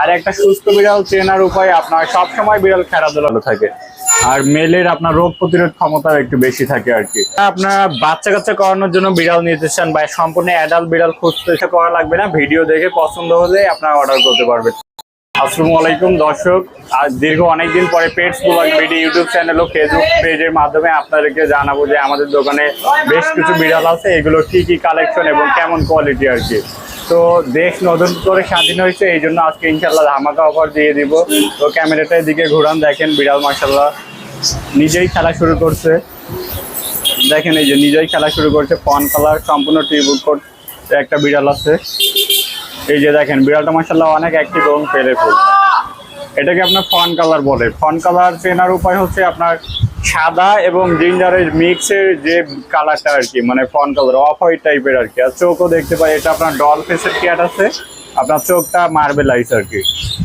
আর একটা সুস্থ বিড়াল চেনার উপায়, আপনার সবসময় বিড়াল খেলাধুলা থাকে। আর মেলের আপনার রোগ প্রতিরোধ ক্ষমতা একটু বেশি থাকে আর কি। আপনার বাচ্চা কাচ্চা করানোর জন্য বিড়াল নিতে চান বা সম্পূর্ণ অ্যাডাল্ট বিড়াল খুঁজতে করা লাগবে না, ভিডিও দেখে পছন্দ হলে আপনারা অর্ডার করতে পারবেন। আসসালামু আলাইকুম দর্শক, আজ দীর্ঘ অনেকদিন পরে pets blog video YouTube channel ও ফেসবুক পেজের মাধ্যমে আপনাদেরকে জানাব যে আমাদের দোকানে বেশ কিছু বিড়াল আছে, এগুলো কি কি কালেকশন এবং কেমন কোয়ালিটি আর কি। তো দেশ নতুন করে স্বাধীন হয়েছে, এই জন্য আজকে ইনশাল্লাহ ধামাকা অফার দিয়ে দিব। তো ক্যামেরাটার দিকে ঘুরান, দেখেন বিড়াল মাসাল্লাহ নিজেই খেলা শুরু করছে। দেখেন এই যে নিজেই খেলা শুরু করছে, ফন কালার সম্পূর্ণ টিউব কোট একটা বিড়াল আছে। এই যে দেখেন, বিড়ালটা মাসাল্লাহ অনেক অ্যাক্টিভ এবং পেলেফুল এটাকে আপনার ফন কালার বলে। ফন কালার চেনার উপায় হচ্ছে আপনার সাদা এবং জিঞ্জারের মিক্সের যে কালারটা আর কি মানে ফন কালার অফ হোয়াইট টাইপের আর কি। আর চোখও দেখতে পাই, এটা আপনার ডল ফেসের ক্যাট আছে। আপনার চোখটা মার্বেলাইজ আর কি।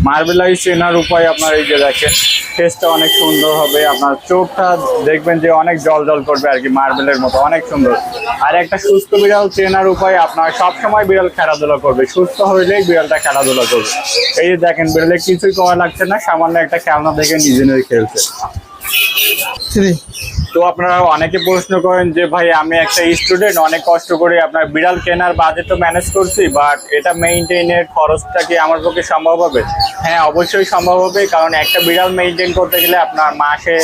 মার্বেলাইজ চেনার উপায় আপনার এই যে দেখেন ফেসটা অনেক সুন্দর হবে। আপনার চোখটা দেখবেন যে অনেক জল জল করবে আর কি মার্বেলের মতো, অনেক সুন্দর। আর একটা সুস্থ বিড়াল চেনার উপায়, আপনার সবসময় বিড়াল খেলাধুলা করবে। সুস্থ হইলেই বিড়ালটা খেলাধুলা করবে। এই যে দেখেন, বিড়ালে কিছুই করা লাগছে না, সামান্য একটা খেলনা দেখে নিজে নিজে খেলছে। তো আপনারা অনেকে প্রশ্ন করেন যে, ভাই, আমি একটা স্টুডেন্ট অনেক কষ্ট করে আপনার বিড়াল কেনার বাজেট তো ম্যানেজ করছি বাট এটা মেইনটেইনের খরচটা কি আমার পক্ষে সম্ভব হবে? হ্যাঁ অবশ্যই সম্ভব হবে, কারণ একটা বিড়াল মেইনটেইন করতে গেলে আপনার মাসে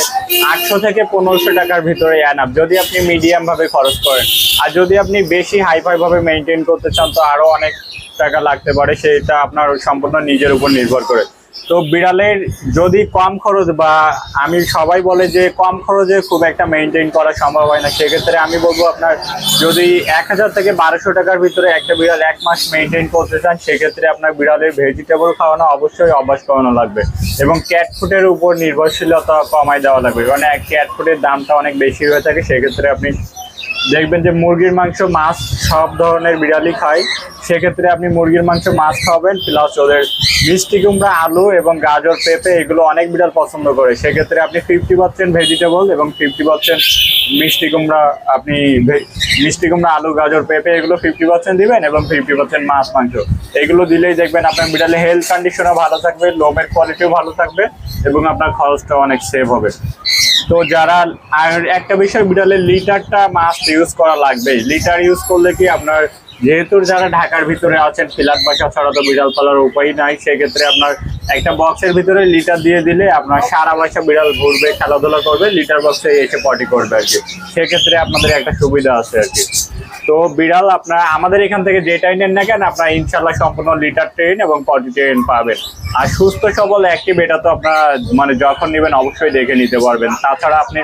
আটশো থেকে পনেরোশো টাকার ভিতরে অ্যানাপ যদি আপনি মিডিয়ামভাবে খরচ করেন। আর যদি আপনি বেশি হাইফাইভাবে মেনটেন করতে চান, তো আরও অনেক টাকা লাগতে পারে, সেটা আপনার সম্পূর্ণ নিজের উপর নির্ভর করে। তো বিড়ালের যদি কম খরচ বা আমি সবাই বলে যে কম খরচে খুব একটা মেনটেন করা সম্ভব হয় না, সেক্ষেত্রে আমি বলব আপনার যদি এক হাজার থেকে বারোশো টাকার ভিতরে একটা বিড়াল এক মাস মেনটেন করতে চান, সেক্ষেত্রে আপনার বিড়ালের ভেজিটেবল খাওয়ানো অবশ্যই অভ্যাস করানো লাগবে এবং ক্যাট ফুডের উপর নির্ভরশীলতা কমাই দেওয়া লাগবে। কারণ এক ক্যাট ফুডের দামটা অনেক বেশি হয়ে থাকে, সেক্ষেত্রে আপনি দেখবেন যে মুরগির মাংস, মাছ সব ধরনের বিড়ালই খায়। সেক্ষেত্রে আপনি মুরগির মাংস, মাছ খাওয়াবেন প্লাস ওদের মিষ্টি কুমড়া, আলু এবং গাজর, পেঁপে, এগুলো অনেক বিড়াল পছন্দ করে। সেক্ষেত্রে আপনি ফিফটি পার্সেন্ট ভেজিটেবল এবং ফিফটি পার্সেন্ট মিষ্টি কুমড়া, আপনি মিষ্টি কুমড়া, আলু, গাজর, পেঁপে, এগুলো ফিফটি পার্সেন্ট দিবেন এবং ফিফটি পার্সেন্ট মাছ, মাংস। এগুলো দিলেই দেখবেন আপনার বিড়ালে হেলথ কন্ডিশনও ভালো থাকবে, লোমের কোয়ালিটিও ভালো থাকবে এবং আপনার খরচটা অনেক সেভ হবে। তো যারা, আর একটা বিষয় বিড়ালের লিটারটা মাস্ট ইউজ করা লাগবে লিটার ইউজ করলে কি আপনার, যেহেতু যারা ঢাকার ভিতরে আছেন ফ্ল্যাট বাসা ছাড়া তো বিড়াল পালার উপায় নাই, সেক্ষেত্রে আপনার একটা বক্সের ভিতরে লিটার দিয়ে দিলে আপনার সারা বাসা বিড়াল ঘুরবে, খেলাধুলা করবে লিটার বক্সে এসে পটি করবে আর কি। সেক্ষেত্রে আপনাদের একটা সুবিধা আছে আর কি। তো বিড়াল আপনার আমাদের এখান থেকে যেটাই নেন না কেন, আপনার ইনশাল্লাহ সম্পূর্ণ লিটার ট্রেন এবং পটি ট্রেন পাবেন। আর সুস্থ সবল অ্যাক্টিভ এটা তো আপনার মানে যখন নেবেন অবশ্যই দেখে নিতে পারবেন। তাছাড়া আপনি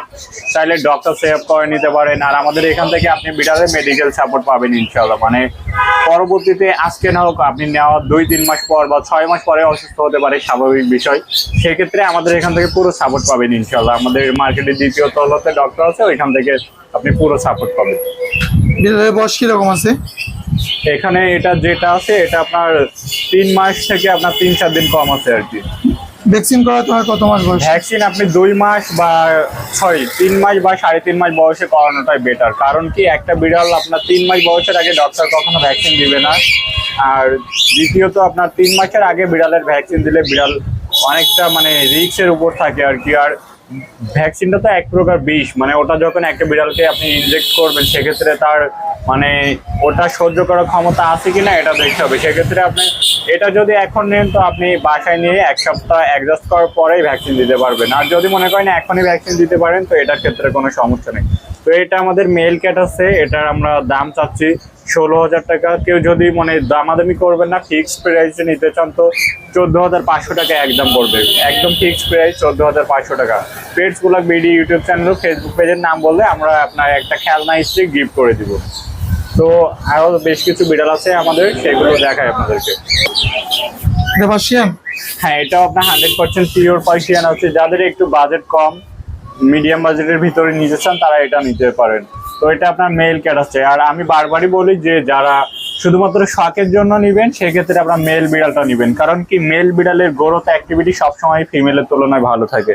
চাইলে ডক্টর সেভ করে নিতে পারেন। আর আমাদের এখান থেকে আপনি বিড়ালের মেডিকেল সাপোর্ট পাবেন ইনশাল্লাহ মানে পরবর্তীতে আজকে না হোক আপনি নেওয়া দুই, তিন মাস পর বা ছয় মাস পরে অসুস্থ হতে পারে, স্বাভাবিক বিষয়। সেক্ষেত্রে আমাদের এখান থেকে পুরো সাপোর্ট পাবেন ইনশাল্লাহ আমাদের মার্কেটের দ্বিতীয় তলতে ডক্টর আছে, ওইখান থেকে আপনি পুরো সাপোর্ট পাবেন। বিড়ালের বয়স কীরকম আছে? এখানে এটা যেটা আছে এটা আপনার তিন মাস থেকে আপনার তিন চার দিন কম আছে আর কি। ভ্যাকসিন করা তোমার কত মাস বয়স? ভ্যাকসিন আপনি দুই মাস বা সরি তিন মাস বা সাড়ে তিন মাস বয়সে করানোটাই বেটার কারণ কি একটা বিড়াল আপনার তিন মাস বয়সের আগে ডক্টর কখনো ভ্যাকসিন দিবে না। আর দ্বিতীয়ত আপনার তিন মাসের আগে বিড়ালের ভ্যাকসিন দিলে বিড়াল অনেকটা মানে রিক্সের উপর থাকে আর কি। আর ভ্যাকসিনটা তো এক প্রকার বিষ মানে ওটা যখন একটা বিড়ালকে আপনি ইনজেক্ট করবেন, সেক্ষেত্রে তার মানে ওটা সহ্য করার ক্ষমতা আছে কিনা এটা দেখতে হবে। সেক্ষেত্রে আপনি, এটা যদি এখন নেন, তো আপনি বাসায় নিয়ে এক সপ্তাহ অ্যাডজাস্ট করার পরেই ভ্যাকসিন দিতে পারবেন। আর যদি মনে করেন এখনই ভ্যাকসিন দিতে পারেন, তো এটার ক্ষেত্রে কোনো সমস্যা নেই। তো এটা আমাদের মেল ক্যাট আছে, এটার আমরা দাম চাচ্ছি ষোলো হাজার টাকা। কেউ যদি মানে দামাদামি করবেন না ফিক্সড প্রাইসে নিতে চান তো চোদ্দ হাজার পাঁচশো টাকা একদম পড়বে। একদম ফিক্সড প্রাইস চোদ্দ হাজার পাঁচশো টাকা। পেটসগুলা বিডি ইউটিউব চ্যানেল ফেসবুক পেজের নাম বললে আমরা আপনার একটা খেলনা স্টিক গিফট করে দিব। তো আরও বেশ কিছু বিড়াল আছে আমাদের সেগুলো দেখায় আপনাদেরকে। হ্যাঁ এটাও আপনার হান্ড্রেড পার্সেন্ট পিওর পার্সিয়ান আছে। যাদের একটু বাজেট কম মিডিয়াম বাজেটের ভিতরে নিতে চান তারা এটা নিতে পারেন। তো এটা আপনার মেল ক্যাট আছে। আর আমি বারবারই বলি যে যারা শুধুমাত্র শখের জন্য নিবেন সেক্ষেত্রে আপনার মেল বিড়ালটা নিবেন। কারণ কি মেল বিড়ালের গ্রোথ অ্যাক্টিভিটি সবসময় ফিমেলের তুলনায় ভালো থাকে।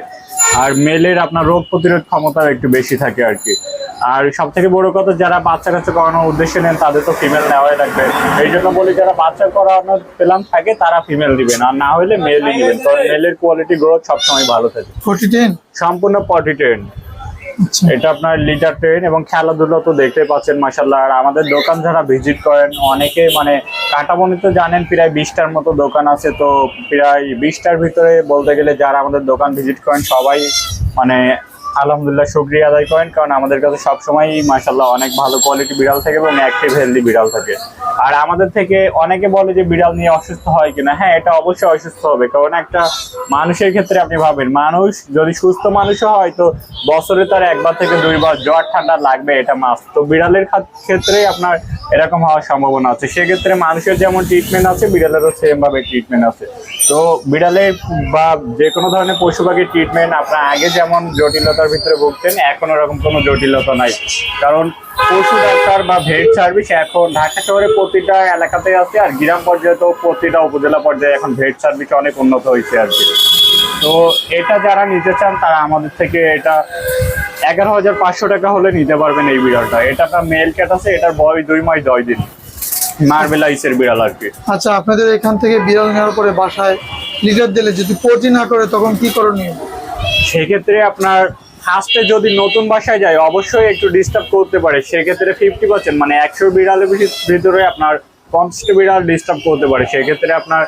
আর মেলের আপনার রোগ প্রতিরোধ ক্ষমতা একটু বেশি থাকে আর কি। আর সব থেকে বড় কথা যারা বাচ্চা কাচ্চা করানোর উদ্দেশ্যে নেন তাদের তো ফিমেল নেওয়াই লাগবে। এই জন্য বলি যারা বাচ্চা করানোর প্ল্যান থাকে তারা ফিমেল দিবেন। আর না হলে মেলই নেবেন। কারণ মেলের কোয়ালিটি গ্রোথ সবসময় ভালো থাকে। সম্পূর্ণ পটি ট্রেন এটা আপনার লিটার ট্রেন এবং খেলাধুলা তো দেখতে পাচ্ছেন মাসাল্লাহ আর আমাদের দোকান যারা ভিজিট করেন, অনেকে মানে কাটাবনি তো জানেন, প্রায় বিশটার মতো দোকান আছে। তো প্রায় বিশটার ভিতরে বলতে গেলে যারা আমাদের দোকান ভিজিট করেন, সবাই মানে আলহামদুলিল্লাহ, শুক্রিয়া আদায় করেন। কারণ আমাদের কাছে সবসময় মাসাল্লাহ অনেক ভালো কোয়ালিটি বিড়াল থাকে এবং অ্যাক্টিভ হেলদি বিড়াল থাকে। আর আমাদের থেকে অনেকে বলে যে বিড়াল নিয়ে অসুস্থ হয় কিনা। হ্যাঁ এটা অবশ্যই অসুস্থ হবে। কারণ একটা মানুষের ক্ষেত্রে আপনি ভাবেন, মানুষ যদি সুস্থ মানুষও হয়, তো বছরে তার একবার থেকে দুইবার জ্বর, ঠান্ডা লাগবে, এটা মাস তো বিড়ালের ক্ষেত্রে আপনার এরকম হওয়ার সম্ভাবনা আছে। সেক্ষেত্রে মানুষের যেমন ট্রিটমেন্ট আছে, বিড়ালেরও সেম ভাবে ট্রিটমেন্ট আছে। তো বিড়ালের বা যে কোনো ধরনের পশু পাখির ট্রিটমেন্ট আপনার আগে যেমন জটিলতার ভিতরে ভুগতেন এখন ওরকম কোনো জটিলতা নাই। কারণ পশু ডাক্তার বা ভেট সার্ভিস এখন ঢাকা শহরে প্রতিটা এলাকাতে আছে আর গ্রাম পর্যায়ে তো প্রতিটা উপজেলা পর্যায়ে এখন ভেট সার্ভিস অনেক উন্নত হয়েছে আর কি। তো এটা যারা নিতে চান তারা আমাদের থেকে এটা এগারো হাজার পাঁচশো টাকা হলে নিতে পারবেন এই বিড়ালটা। এটা আপনার মেল ক্যাট আছে এটার বয়স দুই মাস দশ দিন। মার্বেলাইসের বিড়াল আর কি। আচ্ছা আপনাদের এখান থেকে বিড়াল নেওয়ার পরে বাসায় লিটার দিলে যদি পটি না করে তখন কি করণীয়? সেক্ষেত্রে আপনার ফার্স্টে যদি নতুন বাসায় যায়, অবশ্যই একটু ডিস্টার্ব করতে পারে। সেক্ষেত্রে ফিফটি পার্সেন্ট মানে একশো বিড়ালের ভিতরে আপনার পঞ্চাশটা বিড়াল ডিস্টার্ব করতে পারে। সেক্ষেত্রে আপনার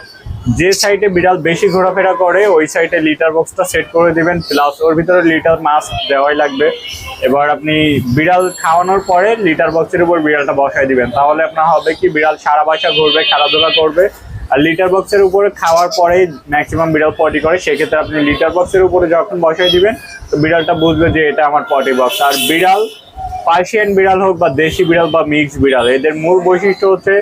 যে সাইডে বিড়াল বেশি ঘোরাফেরা করে, ওই সাইডে লিটার বক্সটা সেট করে দিবেন। প্লাস ওর ভিতরে লিটার মাস্ক দেওয়াই লাগবে। এবার আপনি বিড়াল খাওয়ানোর পরে লিটার বক্সের উপর বিড়ালটা বসায় দিবেন। তাহলে আপনার হবে কি, বিড়াল সারা বাসা ঘুরবে, খেলাধুলা করবে। আর লিটার বক্সের উপরে খাওয়ার পরেই ম্যাক্সিমাম বিড়াল পটি করে, সেক্ষেত্রে আপনি লিটার বক্সের উপরে যখন বসাই দিবেন, তো বিড়ালটা বুঝবে যে এটা আমার পটি বক্স আর বিড়াল, পার্সিয়ান বিড়াল হোক বা দেশি বিড়াল বা মিক্সড বিড়াল, এদের মূল বৈশিষ্ট্য হচ্ছে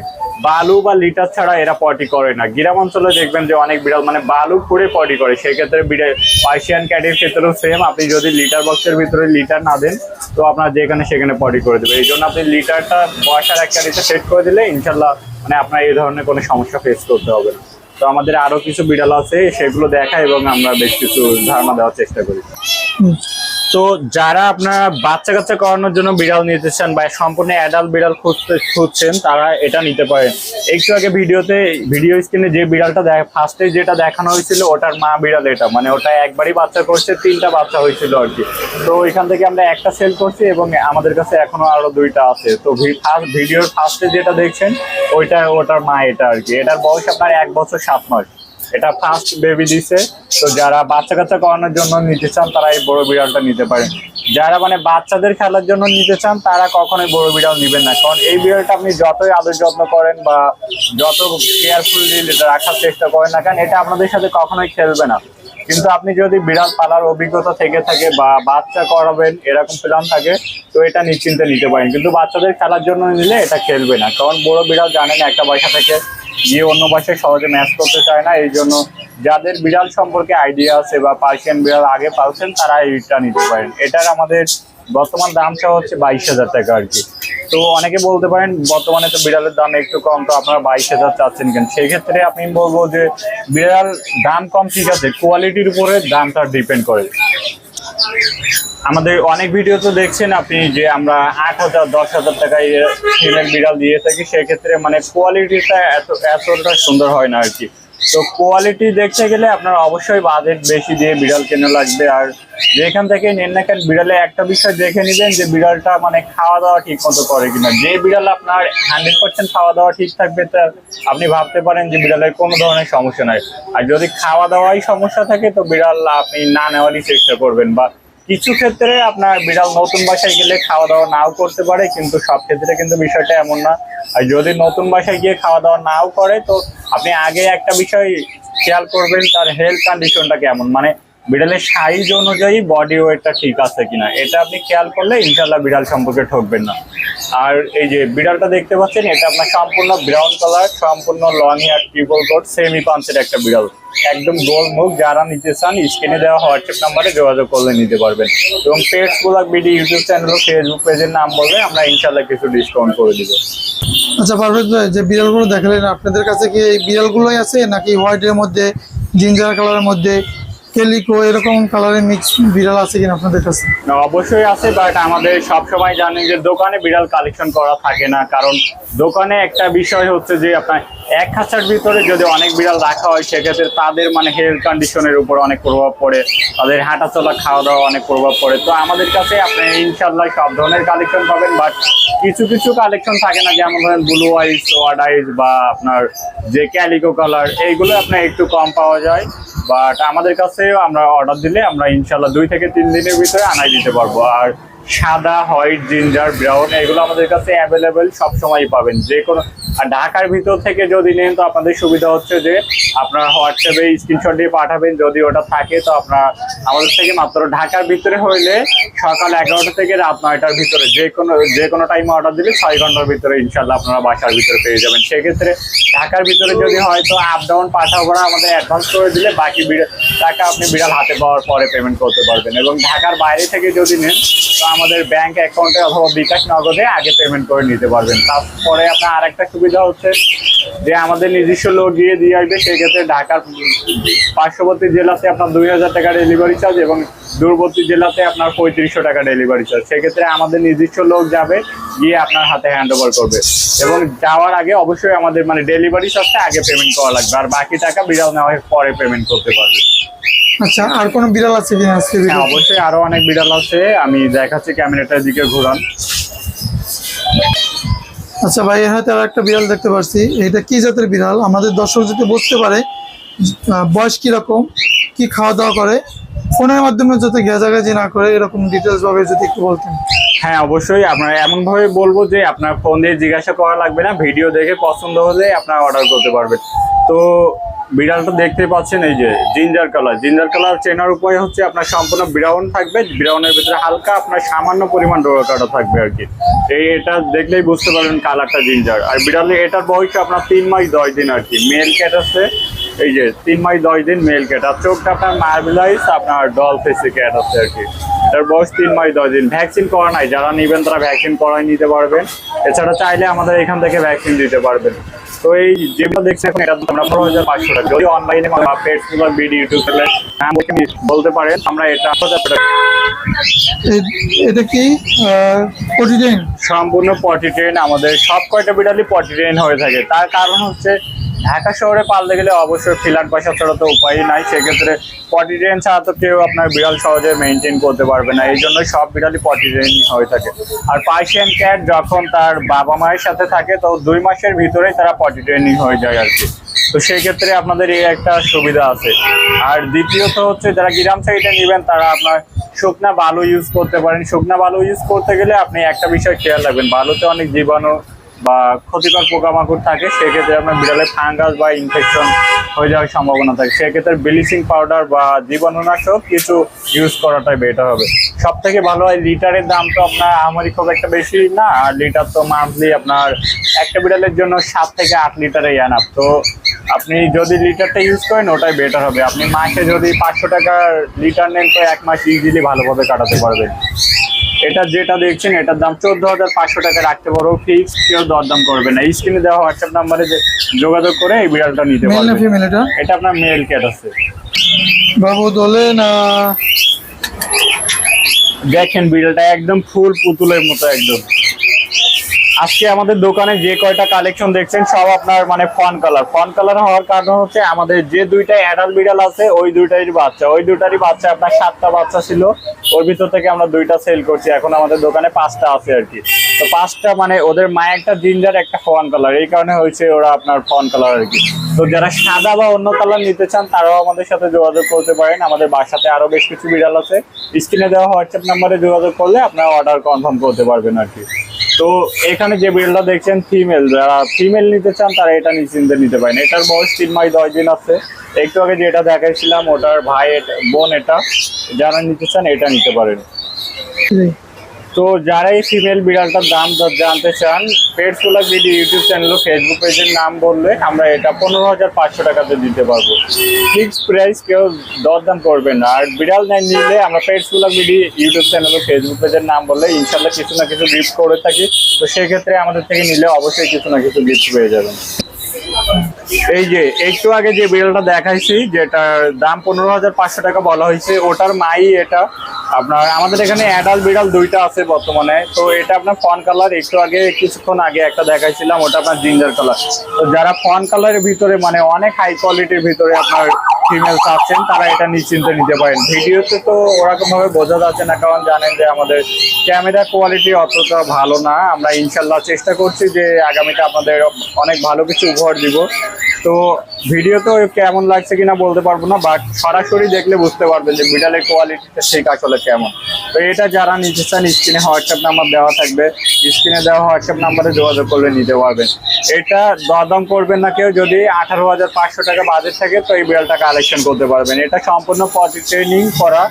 বালু বা লিটার ছাড়া এরা পটি করে না। গ্রাম অঞ্চলে দেখবেন যে অনেক বিড়াল মানে বালু করে পটি করে। সেক্ষেত্রে বিড়াল, পার্সিয়ান ক্যাটের ক্ষেত্রেও সেম আপনি যদি লিটার বক্সের ভিতরে লিটার না দেন, তো আপনার যেখানে সেখানে পটি করে দেবে। এই জন্য আপনি লিটারটা বসার একটা সেট করে দিলে ইনশাল্লাহ মানে আপনার এই ধরনের কোনো সমস্যা ফেস করতে হবে না। তো আমাদের আরও কিছু বিড়াল আছে, সেগুলো দেখা এবং আমরা বেশ কিছু ধারণা দেওয়ার চেষ্টা করি। তো যারা আপনারা বাচ্চা কাচ্চা করানোর জন্য বিড়াল নিতে চান বা সম্পূর্ণ অ্যাডাল্ট বিড়াল খুঁজতে খুঁজছেন, তারা এটা নিতে পারেন। একটু আগে ভিডিওতে ভিডিও স্ক্রিনে যে বিড়ালটা দেখ ফার্স্টে যেটা দেখানো হয়েছিল, ওটার মা বিড়াল এটা। মানে ওটা একবারই বাচ্চা করছে, তিনটা বাচ্চা হয়েছিল আর কি। তো এখান থেকে আমরা একটা সেল করছি এবং আমাদের কাছে এখনও আরও দুইটা আছে। তো ফার্স্ট ভিডিওর ফার্স্টে যেটা দেখছেন, ওইটা ওটার মা এটা আর কি। এটার বয়স আপনার এক বছর সাত মাস। এটা ফার্স্ট বেবি দিছে। তো যারা বাচ্চা কাচ্চা করানোর জন্য নিতে চান, তারা এই বড় বিড়ালটা নিতে পারেন। যারা মানে বাচ্চাদের খেলার জন্য নিতে চান, তারা কখনোই বড় বিড়াল নেবেন না। কারণ এই বিড়ালটা আপনি যতই আদর যত্ন করেন বা যত কেয়ারফুলি রাখার চেষ্টা করেন না কারণ এটা আপনাদের সাথে কখনোই খেলবে না। কিন্তু আপনি যদি বিড়াল পালার অভিজ্ঞতা থেকে থাকে বা বাচ্চা করাবেন, এরকম প্ল্যান থাকে, তো এটা নিশ্চিন্তে নিতে পারেন। কিন্তু বাচ্চাদের খেলার জন্য নিলে এটা খেলবে না। কারণ বড় বিড়াল জানেন একটা বাসা থেকে গিয়ে অন্য বাসায় সহজে ম্যাচ করতে চায় না, এই জন্য যাদের বিড়াল সম্পর্কে আইডিয়া আছে বা পার্সিয়ান বিড়াল আগে পালছেন, তারা এইটা নিতে পারেন। এটার আমাদের বর্তমান দামটা হচ্ছে বাইশ হাজার টাকা আর কি। তো অনেকে বলতে পারেন বর্তমানে তো বিড়ালের দাম একটু কম, তো আপনারা বাইশ হাজার চাচ্ছেন কেন? সেই ক্ষেত্রে আমি বলব যে বিড়াল দাম কম ঠিক আছে কোয়ালিটির উপরে দামটা ডিপেন্ড করে। আমাদের অনেক ভিডিও তো দেখছেন আপনি যে আমরা আট হাজার, দশ হাজার টাকায় ফিমেল বিড়াল দিয়ে থাকি, সেক্ষেত্রে মানে কোয়ালিটিটা এত, এতটা সুন্দর হয় না আর কি। তো কোয়ালিটি দেখতে গেলে আপনার অবশ্যই বাজেট বেশি দিয়ে বিড়াল কেনা লাগবে। আর যেখান থেকে নেন না কেন বিড়ালে একটা বিষয় দেখে নেবেন যে বিড়ালটা মানে খাওয়া দাওয়া ঠিক মতো করে কিনা। যে বিড়াল আপনার হান্ড্রেড পার্সেন্ট খাওয়া দাওয়া ঠিক থাকবে, তা আপনি ভাবতে পারেন যে বিড়ালের কোনো ধরনের সমস্যা নাই। আর যদি খাওয়া দাওয়াই সমস্যা থাকে, তো বিড়াল আপনি না নেওয়ারই চেষ্টা করবেন বা কিছু ক্ষেত্রে আপনার বিড়াল নতুন বাসায় গেলে খাওয়া দাওয়া নাও করতে পারে, কিন্তু সব ক্ষেত্রে কিন্তু বিষয়টা এমন না। আর যদি নতুন বাসায় গিয়ে খাওয়া দাওয়া নাও করে, তো আপনি আগে একটা বিষয় খেয়াল করবেন, তার হেলথ কন্ডিশনটা কেমন? মানে বিড়ালের সাইজ অনুযায়ী বডি ওয়েটটা ঠিক আছে কিনা, এটা আপনি খেয়াল করলে ইনশাল্লাহ বিড়াল সম্পর্কে ঠকবেন না। আর এই যে বিড়ালটা দেখতে পাচ্ছেন, এটা আপনার সম্পূর্ণ ব্রাউন কালার সম্পূর্ণ লং আর ট্রিপল কোট সেমি পাঞ্চের একটা বিড়াল। একদম গোল মুখ, যারা নিতে চান স্ক্রিনে দেওয়া হোয়াটসঅ্যাপ নাম্বারে যোগাযোগ করলে নিতে পারবেন। এবং pets blog BD YouTube channel Facebook পেজের নাম বললে আমরা ইনশাল্লাহ কিছু ডিসকাউন্ট করে দিব। আচ্ছা পারভেজ ভাই, যে বিড়ালগুলো দেখালেন, আপনাদের কাছে কি এই বিড়ালগুলোই আছে, নাকি হোয়াইটের মধ্যে জিঞ্জার কালারের মধ্যে? কেলিকো এরকম কালারের মিক্স বিড়াল আছে কিনা আপনাদের কাছে? না, অবশ্যই আছে বাট আমাদের সব সময় জানেন যে দোকানে বিড়াল কালেকশন করা থাকে না। কারণ দোকানে একটা বিষয় হচ্ছে যে আপনার এক খাঁচার ভিতরে যদি অনেক বিড়াল রাখা হয়, সেক্ষেত্রে তাদের মানে হেলথ কন্ডিশনের উপর অনেক প্রভাব পড়ে, তাদের হাঁটাচলা খাওয়া দাওয়া অনেক প্রভাব পড়ে। তো আমাদের কাছে আপনি ইনশাল্লাহ সব ধরনের কালেকশন পাবেন বাট কিছু কিছু কালেকশন থাকে না, যেমন ধরেন ব্লু আইস ওয়ার্ড আইস বা আপনার যে ক্যালিকো কালার এইগুলো আপনার একটু কম পাওয়া যায়। বাট আমাদের কাছে আমরা অর্ডার দিলে আমরা ইনশাল্লাহ দুই থেকে তিন দিনের ভিতরে আনাই দিতে পারব। আর সাদা হোয়াইট জিঞ্জার ব্রাউন এগুলো আমাদের কাছে অ্যাভেলেবেল সবসময়ই পাবেন। যে কোনো আর ঢাকার ভিতর থেকে যদি নেন, তো আপনাদের সুবিধা হচ্ছে যে আপনার হোয়াটসঅ্যাপে স্ক্রিনশট দিয়ে পাঠাবেন। যদি ওটা থাকে, তো আপনার আমাদের থেকে মাত্র ঢাকার ভিতরে হইলে সকাল এগারোটা থেকে রাত নয়টার ভিতরে যে কোনো যে কোনো টাইমে অর্ডার দিলে ছয় ঘণ্টার ভিতরে ইনশাল্লাহ আপনারা বাসার ভিতরে পেয়ে যাবেন। সেক্ষেত্রে ঢাকার ভিতরে যদি হয়তো আপ ডাউন করা আমাদের অ্যাডভান্স করে দিলে বাকি টাকা আপনি বিড়াল হাতে পাওয়ার পরে পেমেন্ট করতে পারবেন। এবং ঢাকার বাইরে থেকে যদি নেন, তো আমাদের ব্যাংক অ্যাকাউন্টে অথবা বিকাশ নগদে আগে পেমেন্ট করে নিতে পারবেন। তারপরে আপনার আরেকটা সুবিধা হচ্ছে যে আমাদের নিজস্ব লোক গিয়ে দিয়ে আসবে সেক্ষেত্রে ঢাকার পার্শ্ববর্তী জেলাতে আপনার দুই হাজার টাকা ডেলিভারি চার্জ এবং দূরবর্তী জেলাতে আপনার পঁয়ত্রিশশো টাকা ডেলিভারি চার্জ সেক্ষেত্রে আমাদের নিজস্ব লোক যাবে গিয়ে আপনার হাতে হ্যান্ড ওভার করবে। এবং যাওয়ার আগে অবশ্যই আমাদের মানে ডেলিভারি চার্জটা আগে পেমেন্ট করা লাগবে আর বাকি টাকা বিড়াল নেওয়ার পরে পেমেন্ট করতে পারবে। আচ্ছা আর কোনো বিড়াল আছে কিনা আজকে হ্যাঁ অবশ্যই আরও অনেক বিড়াল আছে আমি দেখাচ্ছি ক্যামেরাটার দিকে ঘুরান। আচ্ছা ভাই, এর হাতে আর একটা বিড়াল দেখতে পাচ্ছি। এটা কি জাতের বিড়াল? আমাদের দর্শক যদি বুঝতে পারে বয়স কীরকম কি খাওয়া দাওয়া করে, ফোনের মাধ্যমে যাতে গেজাগাজি না করে, এরকম ডিটেলস ভাবে যদি একটু বলতেন। হ্যাঁ অবশ্যই আপনারা এমনভাবে বলব যে আপনার ফোন দিয়ে জিজ্ঞাসা করা লাগবে না, ভিডিও দেখে পছন্দ হলে আপনারা অর্ডার করতে পারবেন। তো বিড়ালটা দেখতে পাচ্ছেন এই যে জিঞ্জার কালার। জিঞ্জার কালার চেনার উপায় হচ্ছে আপনার সম্পূর্ণ ব্রাউন থাকবে, ব্রাউনের ভিতরে হালকা আপনার সামান্য পরিমাণ ডোরা কাটা থাকবে আর কি। এই এটা দেখলেই বুঝতে পারবেন কালারটা জিঞ্জার। আর বিড়ালে এটার বয়স আপনার তিন মাস দশ দিন আর কি। মেল ক্যাট আছে, এই যে তিন মাস দশ দিন মেল ক্যাট। আর চোখটা আপনার মার্বেলাইজ, আপনার ডল ফেসে ক্যাট আছে আর কি। এটার বয়স তিন মাস দশ দিন। ভ্যাকসিন করা নাই, যারা নেবেন তারা ভ্যাকসিন করাই নিতে পারবেন। এছাড়া চাইলে আমাদের এখান থেকে ভ্যাকসিন দিতে পারবেন। তো এই যেগুলো দেখছি এখন এটা আমরা পনেরো হাজার পাঁচশো টাকা। যদি অনলাইনে বা ফেসবুক বিডি ইউটিউব চ্যানেল হ্যাঁ বলতে পারেন? আমরা এটা এটা কি? প্রতিদিন সম্পূর্ণ পটি ট্রেন আমাদের সব কয়টা বিড়ালই পটি ট্রেন হয়ে থাকে। তার কারণ হচ্ছে ঢাকা শহরে পালতে গেলে অবশ্যই ফিলার পয়সা ছাড়া তো উপায়ই নাই। সেক্ষেত্রে পটি ট্রেন ছাড়া তো কেউ আপনার বিড়াল সহজে মেনটেন করতে পারবে না। এই জন্য সব বিড়ালই পটি ট্রেনই হয়ে থাকে। আর পার্সিয়ান ক্যাট যখন তার বাবা মায়ের সাথে থাকে, তো দুই মাসের ভিতরেই তারা পটি ট্রেনিং হয়ে যায় আর কি। তো সেই ক্ষেত্রে আপনাদের এই একটা সুবিধা আছে। আর দ্বিতীয়ত হচ্ছে, যারা গ্রাম সাইডে নেবেন, তারা আপনার শুকনা বালু ইউজ করতে পারেন। শুকনা বালু ইউজ করতে গেলে আপনি একটা বিষয় খেয়াল রাখবেন। বালুতে অনেক জীবাণু বা ক্ষতিকর পোকামাকড় থাকে, সেক্ষেত্রে আপনার বিড়ালে ফাঙ্গাস বা ইনফেকশন হয়ে যাওয়ার সম্ভাবনা থাকে। সেক্ষেত্রে ব্লিচিং পাউডার বা জীবাণুনাশক কিছু ইউজ করাটাই বেটার হবে। সব থেকে ভালো হয় লিটারের দাম তো আপনার আমারই খুব একটা বেশি না, আর লিটার তো মান্থলি আপনার একটা বিড়ালের জন্য সাত থেকে আট লিটারেই আনাপ তো আপনি যদি লিটারটা ইউজ করেন, ওটাই বেটার হবে। আপনি মাসে যদি পাঁচশো টাকার লিটার নেন, তো এক মাস ইজিলি ভালোভাবে কাটাতে পারবেন। এটা যেটা দেখছেন এটার দাম চোদ্দ হাজার পাঁচশো টাকা রাখতে পারো। ফিক্স কেউ দরদাম করবে না। স্ক্রিনে দেওয়া হোয়াটসঅ্যাপ নাম্বারে যোগাযোগ করে এই বিড়ালটা নিতে এটা? এটা আপনার মেল ক্যাট আছে। বাবু দোলে না? দেখেন বিড়ালটা একদম ফুল পুতুলের মতো একদম। আজকে আমাদের দোকানে যে কয়টা কালেকশন দেখছেন, সব আপনার মানে ফন কালার ফন কালার হওয়ার কারণ হচ্ছে আমাদের যে দুইটা অ্যাডাল্ট বিড়াল আছে, ওই দুইটারই বাচ্চা। ওই দুইটারই বাচ্চা আপনার সাতটা বাচ্চা ছিল, ওর ভিতর থেকে আমরা দুইটা সেল করছি। এখন আমাদের দোকানে পাঁচটা আছে আর কি। তো পাঁচটা মানে ওদের মা একটা জিঞ্জার একটা ফন কালার এই কারণে হয়েছে ওরা আপনার ফন কালার আর কি। তো যারা সাদা বা অন্য কালার নিতে চান, তারাও আমাদের সাথে যোগাযোগ করতে পারেন। আমাদের বাসাতে আরও বেশ কিছু বিড়াল আছে। স্ক্রিনে দেওয়া হোয়াটসঅ্যাপ নাম্বারে যোগাযোগ করলে আপনারা অর্ডার কনফার্ম করতে পারবেন আর কি। তো এখানে যে বেলটা দেখছেন ফিমেল যারা ফিমেল নিতে চান, তারা এটা নিশ্চিন্তে নিতে পারেন। এটার বয়স তিন মাস, দশ দিন আছে। একটু আগে যেটা দেখাইছিলাম, ওটার ভাই বোন এটা, যারা নিতে চান, এটা নিতে পারেন। তো যারা এই ফিমেল বিড়ালটার দাম জানতে চান পেট ফুলা বিডি ইউটিউব চ্যানেল ও ফেসবুক পেজের নাম বললে আমরা এটা পনেরো হাজার পাঁচশো টাকাতে দিতে পারব। ফিক্স প্রাইস কেউ দরদাম করবেন না। আর বিড়াল নেন নিলে আমরা পেট ফুলা বিডি ইউটিউব চ্যানেল ও ফেসবুক পেজের নাম বললে ইনশাল্লাহ কিছু না কিছু গিফট করে থাকি। তো সেক্ষেত্রে আমাদের থেকে নিলে অবশ্যই কিছু না কিছু গিফট পেয়ে যাবেন। এই যে, একটু আগে যে বিড়ালটা দেখাইছি, যেটার দাম পনেরো হাজার পাঁচশো টাকা বলা হয়েছে, ওটার মাই এটা। আপনার, আমাদের এখানে অ্যাডাল বিড়াল দুইটা আছে বর্তমানে। তো এটা আপনার ফন কালার একটু আগে, কিছুক্ষণ আগে একটা দেখাইছিলাম, ওটা আপনার জিঞ্জার কালার তো যারা ফন কালারের ভিতরে মানে অনেক হাই কোয়ালিটির ভিতরে আপনার ফিমেল চাচ্ছেন, তারা এটা নিশ্চিন্তে নিতে পারেন। ভিডিওতে তো ওরকম ভাবে বোঝা যাচ্ছে না, কারণ জানেন যে আমাদের ক্যামেরা কোয়ালিটি অতটা ভালো না। আমরা ইনশাল্লাহ চেষ্টা করছি যে আগামীতে আপনাদের অনেক ভালো কিছু উপহার দিব। তো ভিডিও তো কেমন লাগছে কিনা বলতে পারব না বাট সরাসরি দেখলে বুঝতে পারবেন যে বিড়ালের কোয়ালিটিটা ঠিক আসলে কেমন। তো এটা যারা নিতে চান স্ক্রিনে হোয়াটসঅ্যাপ নাম্বার দেওয়া থাকবে। স্ক্রিনে দেওয়া হোয়াটসঅ্যাপ নাম্বারে যোগাযোগ করলে নিতে পারবেন। এটা দরদাম করবেন না কেউ, যদি আঠারো হাজার পাঁচশো টাকা বাজেট থাকে, তো এই বিড়ালটা কালেকশন করতে পারবেন। এটা সম্পূর্ণ পটি ট্রেনিং করা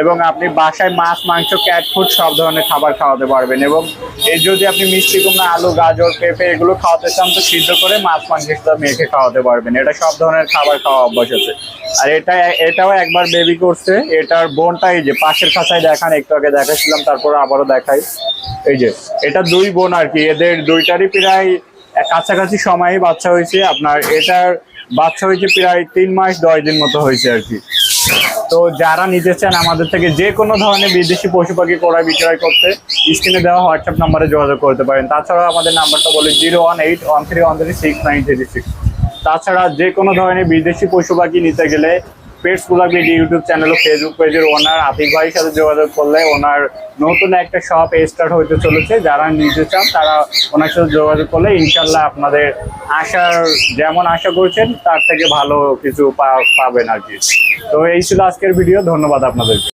এবং আপনি বাসায় মাছ, মাংস ক্যাট ফুড সব ধরনের খাবার খাওয়াতে পারবেন এবং এর যদি আপনি মিষ্টি কুমড়া, আলু, গাজর, পেঁপে এগুলো খাওয়াতে চান, তো সিদ্ধ করে মাছ সাথে মেখে খাওয়াতে পারবেন। এটা সব ধরনের খাবার খাওয়া অভ্যাস আছে। আর এটা, এটাও একবার বেবি করছে। এটার বোনটা এই যে, পাশের খাঁচায় দেখান, একটু আগে দেখাচ্ছিলাম তারপর আবারও দেখাই। এই যে, এটা দুই বোন আর কি। এদের দুইটারই প্রায় কাছাকাছি সময়ে বাচ্চা হয়েছে। আপনার এটার বাচ্চা হয়েছে প্রায় তিন মাস, দশ দিন মতো হয়েছে আর কি। তো যারা নিতে চান আমাদের থেকে যে কোনো ধরনের বিদেশি পশু পাখি ক্রয় বিক্রয় করতে, স্ক্রিনে দেওয়া হোয়াটসঅ্যাপ নাম্বারে যোগাযোগ করতে পারেন। তাছাড়া আমাদের নাম্বারটা বলি zero one eight one three one three six nine three six. তাছাড়া যে কোনো ধরনের বিদেশি পশু পাখি নিতে গেলে পেটস গুলাবিডি ইউটিউব চ্যানেল ও ফেসবুক পেজের ওনার আতিক ভাইয়ের সাথে যোগাযোগ করলে ওনার নতুন একটা শপ স্টার্ট হতে চলেছে। যারা নিতে চান, তারা ওনার সাথে যোগাযোগ করলে ইনশাল্লাহ আপনাদের আশার যেমন আশা করছেন, তার থেকে ভালো কিছু পাবেন আর কি। তো এই ছিল আজকের ভিডিও ধন্যবাদ আপনাদেরকে।